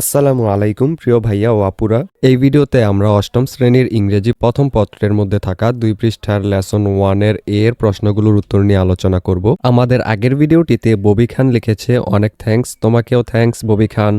আসসালামু আলাইকুম, প্রিয় ভাইয়া ও আপুরা। এই ভিডিওতে আমরা অষ্টম শ্রেণির ইংরেজি প্রথম পত্রের মধ্যে থাকা দুই পৃষ্ঠার লেসন ওয়ানের এর প্রশ্নগুলোর উত্তর নিয়ে আলোচনা করব। আমাদের আগের ভিডিওটিতে ববি খান লিখেছে, অনেক থ্যাংকস তোমাকেও থ্যাংকস ববি খান।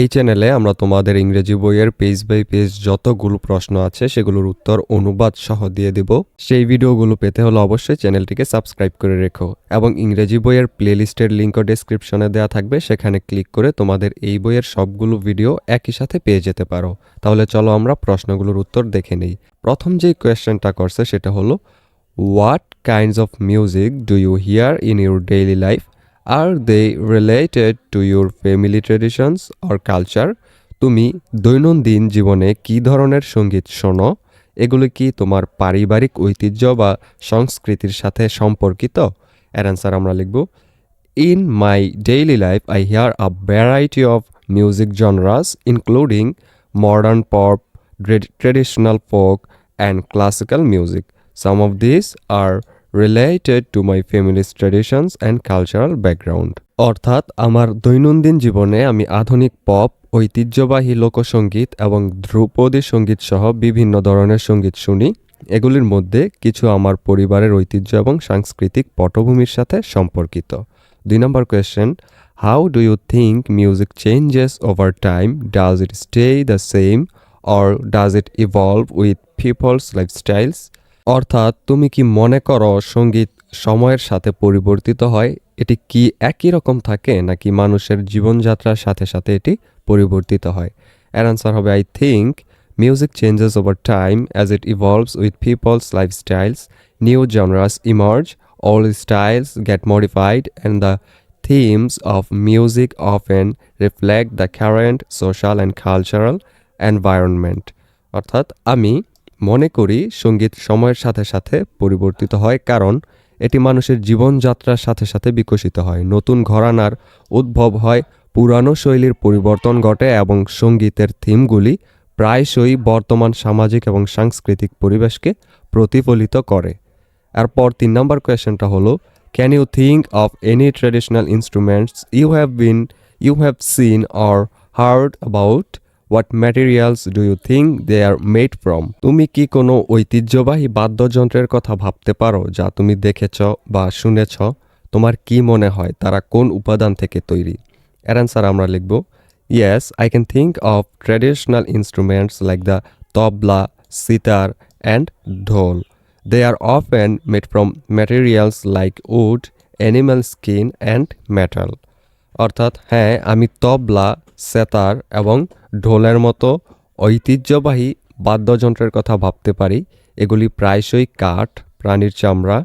এই চ্যানেলে আমরা তোমাদের ইংরেজি বইয়ের পেজ বাই পেজ যতগুলো প্রশ্ন আছে সেগুলোর উত্তর, অনুবাদ সহ দিয়ে দিব। সেই ভিডিওগুলো পেতে হলে অবশ্যই চ্যানেলটিকে সাবস্ক্রাইব করে রেখো এবং ইংরেজি বইয়ের প্লেলিস্টের লিঙ্কও ডেসক্রিপশনে দেওয়া থাকবে। সেখানে ক্লিক করে তোমাদের এই বইয়ের সবগুলো ভিডিও একই সাথে পেয়ে যেতে পারো। তাহলে চলো আমরা প্রশ্নগুলোর উত্তর দেখে নিই। প্রথম যেই কোয়েশ্চেনটা করছে সেটা হলো what kinds of music do you hear in your daily life are they related to your family traditions or culture তুমি দৈনন্দিন জীবনে কী ধরনের সংগীত শোনো? এগুলো কি তোমার পারিবারিক ঐতিহ্য বা সংস্কৃতির সাথে সম্পর্কিত? এর অ্যান্সার আমরা লিখব in my daily life I hear a variety of music genres including modern pop traditional folk and classical music some of this are related to my family's traditions and cultural background অর্থাৎ, আমার দৈনন্দিন জীবনে আমি আধুনিক pop, ঐতিহ্যবাহী লোকসঙ্গীত এবং ধ্রুপদী সংগীত সহ বিভিন্ন ধরনের সংগীত শুনি। এগুলির মধ্যে কিছু আমার পরিবারের ঐতিহ্য এবং সাংস্কৃতিক পটভূমির সাথে সম্পর্কিত। দুই নম্বর question how do you think music changes over time does it stay the same or does it evolve with people's lifestyles অর্থাৎ তুমি কি মনে করো সংগীত সময়ের সাথে পরিবর্তিত হয়? এটি কি একই রকম থাকে নাকি মানুষের জীবনযাত্রার সাথে সাথে এটি পরিবর্তিত হয়? এর আনসার হবে I think music changes over time as it evolves with people's lifestyles new genres emerge all styles get modified and the themes of music often reflect the current social and cultural environment. অর্থাৎ আমি মনে করি সংগীত সময়ের সাথে সাথে পরিবর্তিত হয়, কারণ এটি মানুষের জীবনযাত্রার সাথে সাথে বিকশিত হয়। নতুন ঘরানার উদ্ভব হয়, পুরানো শৈলীর পরিবর্তন ঘটে এবং সঙ্গীতের থিমগুলি প্রায়শই বর্তমান সামাজিক এবং সাংস্কৃতিক পরিবেশকে প্রতিফলিত করে। এরপর তিন নম্বর কোয়েশ্চেনটা হলো can you think of any traditional instruments you have been you have seen or heard about what materials do you think they are made from তুমি কি কোনো ঐতিহ্যবাহী বাদ্যযন্ত্রের কথা ভাবতে পারো যা তুমি দেখেছ বা শুনেছ? তোমার কি মনে হয় তারা কোন উপাদান থেকে তৈরি? এর অ্যান্সার আমরা লিখব yes I can think of traditional instruments like the tabla sitar and dhol They are often made from materials like wood animal skin and metal. অর্থাৎ হ্যাঁ আমি তবলা সেতার এবং ঢোলের মতো ঐতিহ্যবাহী বাদ্যযন্ত্রের কথা ভাবতে পারি। এগুলি প্রায়শই কাঠ প্রাণীর চামড়া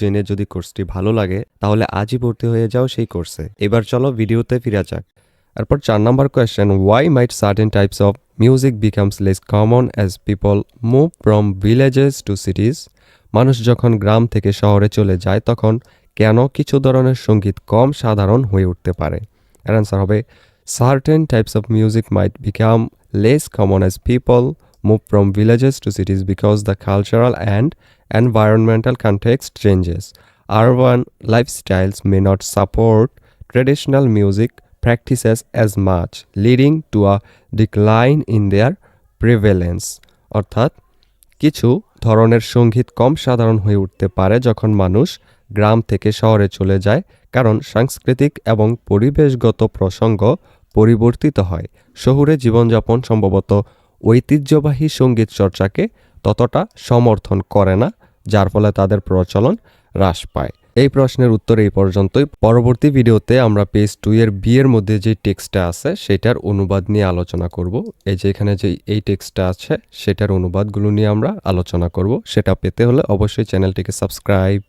জেনে যদি কোর্সটি ভালো লাগে, তাহলে আজই ভর্তি হয়ে যাও সেই কোর্সে। এবার চলো ভিডিওতে ফিরে যাক। এরপর চার নম্বর question why might certain types of music becomes less common as people move from villages to cities মানুষ যখন গ্রাম থেকে শহরে চলে যায়, তখন কেন কিছু ধরনের সংগীত কম সাধারণ হয়ে উঠতে পারে? অ্যান্সার হবে certain types of music might become less common as people move from villages to cities because the cultural and environmental context changes. Urban lifestyles may not support traditional music practices as much, leading to a decline in their prevalence. অর্থাৎ কিছু ধরনের সংগীত কম সাধারণ হয়ে উঠতে পারে যখন মানুষ গ্রাম থেকে শহরে চলে যায় কারণ সাংস্কৃতিক এবং পরিবেশগত প্রসঙ্গ পরিবর্তিত হয় শহুরে জীবনযাপন সম্ভবত ঐতিহ্যবাহী সংগীত চর্চাকে ততটা সমর্থন করে না, যার ফলে তাদের প্রচলন হ্রাস পায়। এই প্রশ্নের উত্তর এই পর্যন্তই। পরবর্তী ভিডিওতে আমরা পেজ টু এর বি এর মধ্যে যে টেক্সটটা আছে, সেটার অনুবাদ নিয়ে আলোচনা করব। এই যে এখানে যে এই টেক্সটটা আছে, সেটার অনুবাদগুলো নিয়ে আমরা আলোচনা করব। সেটা পেতে হলে অবশ্যই চ্যানেলটিকে সাবস্ক্রাইব।